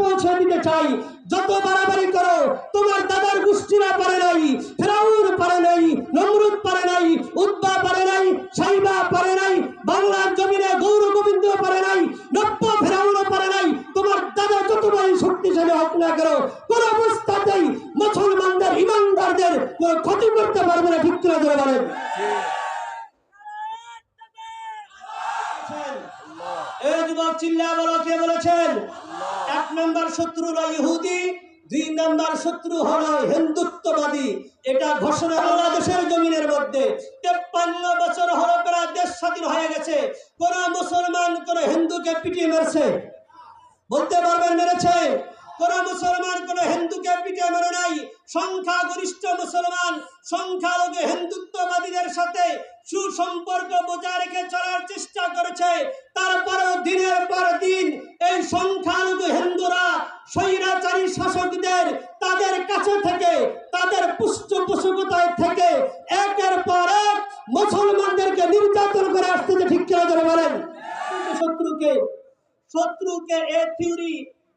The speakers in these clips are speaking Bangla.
পৌঁছে দিতে চাই। যত বাড়াবাড়ি করো তোমার দাদার গোষ্ঠীরা পারে নাই ফেরাউন পারে নাই নমরুদ পারে নাই উদ্বা পারে নাই সাইবা পারে নাই বাংলার জমিনে গৌর গোবিন্দ পারে নাই নব্য ফেরাউনও পারে নাই। তোমার দাদা যত বড় শক্তিশালী হোক না কেন কোন অবস্থাতেই মুসলমানদের ইমানদারদের কোনো ক্ষতি করতে পারবে না ঠিক করে ধরে বলেন। এই যুবক চিল্লা বলো কে বলেছেন? এক নম্বর শত্রু হলো ইহুদি, দুই নম্বর শত্রু হলো হিন্দুত্ববাদী। এটা ঘোষণা বাংলাদেশের জমিনের মধ্যে। তেপ্পান্ন বছর হলো প্রায় দেশ স্বাধীন হয়ে গেছে। কোন মুসলমান কোন হিন্দুকে পিটিয়ে মেরেছে। বলতে পারবেন মেরেছে। কোন মুসলমান কোন হিন্দুকে পিটিয়ে মেরে নাই। সংখ্যাগরিষ্ঠ মুসলমান, সংখ্যালঘু হিন্দুত্ববাদীদের সাথে সুসম্পর্ক বজায় রেখে চলার চেষ্টা করেছে। দিনের পর দিন এই সংখ্যালঘু হিন্দুরা, স্বৈরাচারী শাসকদের তাদের কাছে থেকে, তাদের পৃষ্ঠপোষকতায় থেকে একের পর এক মুসলমানদেরকে নির্যাতন করে আসতেছে ঠিক কেন ধরে বলেন। শত্রুকে শত্রুকে এ থিওরি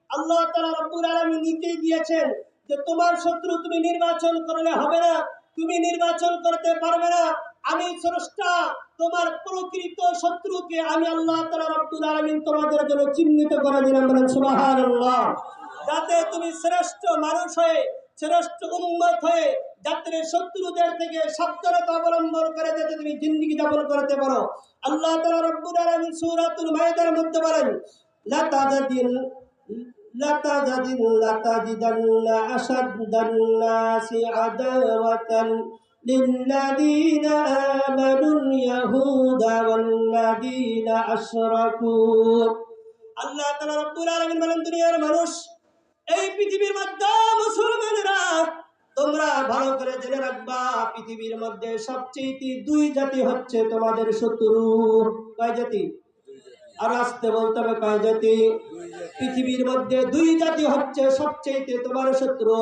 আল্লাহ তাআলা রব্বুল আলামিন নিজেই দিয়েছেন যে তোমার শত্রু তুমি নির্বাচন করলে হবে না, তুমি নির্বাচন করতে পারবে না, আমি স্রষ্টা তোমার প্রকৃত শত্রুকে আমি আল্লাহ তাআলা রব্বুল আলামিন তোমাদের জন্য চিহ্নিত করে দিলাম বলেন সুবহানাল্লাহ যাতে তুমি শ্রেষ্ঠ মানুষ হয়ে শ্রেষ্ঠ উম্মত হয়ে যাতে শত্রুদের থেকে সাবধানতা অবলম্বন করে যাতে তুমি জিন্দিগি যাপন করতে পারো আল্লাহ তাআলা রব্বুল আলামিন সূরাতুল মাইদার মধ্যে বলেন লা তাজাদিল لا تجد لا تجدن أشد الناس عداوة للذين آمنوا اليهود والذين أشركوا আল্লাহ তাআলা রব্বুল আলামিন বলেন দুনিয়ার মানুষ এই পৃথিবীর মধ্যে মুসলমানেরা তোমরা ভালো করে জেনে রাখবা পৃথিবীর মধ্যে সবচেয়ে দুই জাতি হচ্ছে তোমাদের শত্রু কয় জাতি আর আসতে বলতে হবে কয় জাতি পৃথিবীর মধ্যে দুই জাতি হচ্ছে সবচেয়ে তোমার শত্রু।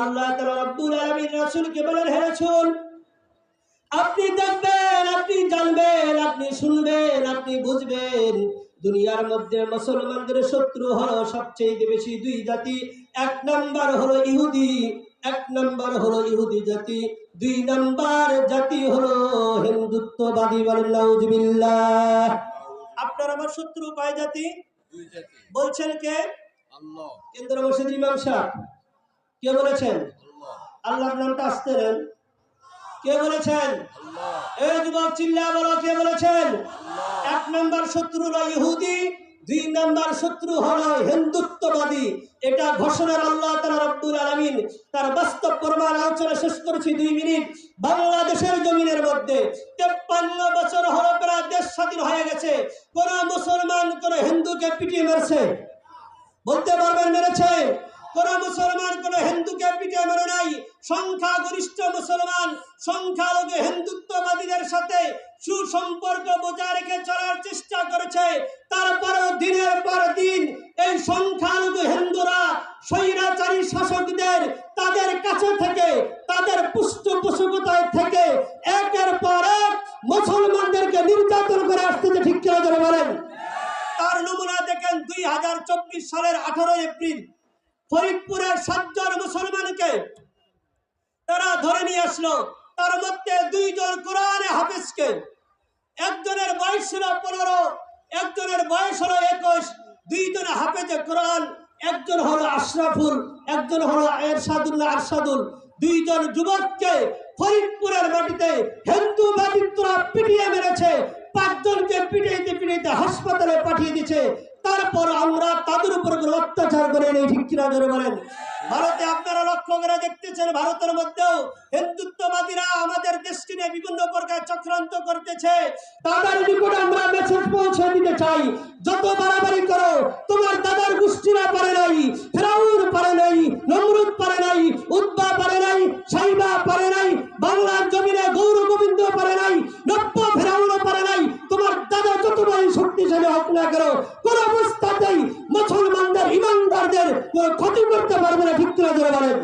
আল্লাহ তাআলা রব্বুল আলামিন রাসূলকে বলেন, হে রাসূল, আপনি দেখবেন, আপনি জানবেন, আপনি শুনবেন, আপনি বুঝবেন, দুনিয়ার মধ্যে মুসলমানদের শত্রু হলো সবচেয়ে বেশি দুই জাতি। এক নাম্বার হলো ইহুদি, এক নাম্বার হলো ইহুদি জাতি। দুই নাম্বার জাতি হলো হিন্দুত্ববাদী বলেন আপনার আমার শত্রু কয় জাতি? বলছেন কে? কেন্দ্র মসজিদ ইমাম সাহেব। কে বলেছেন? আল্লাহ। আল্লাহর নামটা আসতে নেন কে বলেছেন? এই যুবক চিল্লা বলো কে বলেছেন? এক নম্বর শত্রুরা ইহুদি। দুই নম্বর শত্রু হলো হিন্দুত্ববাদী। এটা ঘোষণার আল্লাহ তাআলা রব্বুল আলামিন তার বাস্তব প্রমাণ আলোচনা শেষ করেছি দুই মিনিট। বাংলাদেশের জমিনের মধ্যে তেপ্পান্ন বছর হলো প্রায় দেশ স্বাধীন হয়ে গেছে। কোন মুসলমান, কোন হিন্দুকে পিটিয়ে মেরেছে। বলতে পারবেন মেরেছে। কোন মুসলমান, কোন হিন্দুকে পিটিয়ে মেরে নাই। সংখ্যাগরিষ্ঠ মুসলমান, সংখ্যালঘু হিন্দুত্ববাদীদের সাথে সুসম্পর্ক বজায় রেখে চলার চেষ্টা করেছে। তারপরেও দিনের পর দিন এই সংখ্যালঘু হিন্দুরা, স্বৈরাচারী শাসকদের তাদের কাছে থেকে, তাদের পৃষ্ঠপোষকতায় থেকে একের পর এক মুসলমানদেরকে নির্যাতন করে আসতেছে ঠিক কেন ধরে বলেন? তার নমুনা দেখেন দুই হাজার চব্বিশ সালের আঠারো এপ্রিল। ফরিদপুরের সাতজন মুসলমানকে তারা ধরে নিয়ে আসলো। তার মধ্যে দুইজন কোরআনে হাফিজকে, একজনের বয়স ছিল পনেরো একজনের বয়স হলো একুশ দুইজন হাফেজে কোরআন, একজন হলো আশরাফুল, একজন হলো এরশাদুল্লাহ আরশাদুল। দুইজন যুবককে ফরিদপুরের মাটিতে হিন্দু বাদিত্রা পিটিয়ে মেরেছে, পাঁচজনকে পিটাইতে পিটাইতে হাসপাতালে পাঠিয়ে দিয়েছে। তারপর আমরা তাদের উপর অত্যাচার করে নেই, ঠিক কিনা ধরে বলেন? ভারতে আপনারা লক্ষ্য করে দেখতেছেন, ভারতের মধ্যেও হিন্দুত্ববাদীরা আমাদের দেশকে নিয়ে বিভিন্ন প্রকার চক্রান্ত করতেছে। তাদের নিকটে আমরা মেসেজ পৌঁছে দিতে চাই। যত বাড়াবাড়ি করো, তোমার দাদার গোষ্ঠীরা পারে নাই ফেরাউন হোক না কেন কোন অবস্থাতেই মুসলমানদের ইমানদারদের কোনো ক্ষতি করতে পারবে না ঠিক ধরে বলেন।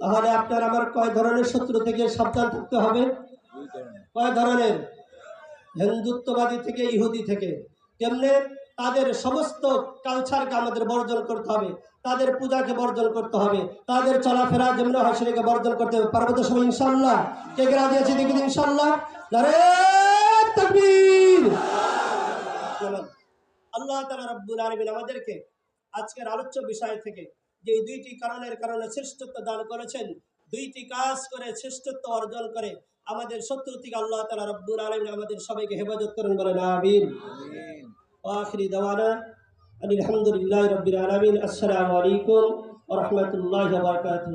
তাহলে আপনার আমার কয় ধরনের শত্রু থেকে সাবধান থাকতে হবে? কয় ধরনের? হিন্দুত্ববাদী থেকে ইহুদি থেকে। কেমনে? তাদের সমস্ত কালচারকে আমাদের বর্জন করতে হবে। তাদের পূজাকে বর্জন করতে হবে। তাদের চলাফেরা যেমন হয় বর্জন করতে হবে, পার্বত্য সময় ইনশাল্লাহ কে কে রাজি আছে দেখি ইনশাল্লাহ আল্লাহ তালা রব্বুল আলমিন আমাদেরকে আজকের আলোচ্য বিষয় থেকে যে দুইটি কারণের কারণে শ্রেষ্ঠত্ব দান করেছেন, দুইটি কাজ করে শ্রেষ্ঠত্ব অর্জন করে আমাদের শত্রু থেকে আল্লাহ তালা রব্বুল আলমিন আমাদের সবাইকে হেফাজত করেন বলেন, আমিন। واخر دوانا الحمد لله رب العالمين السلام عليكم ورحمة الله وبركاته.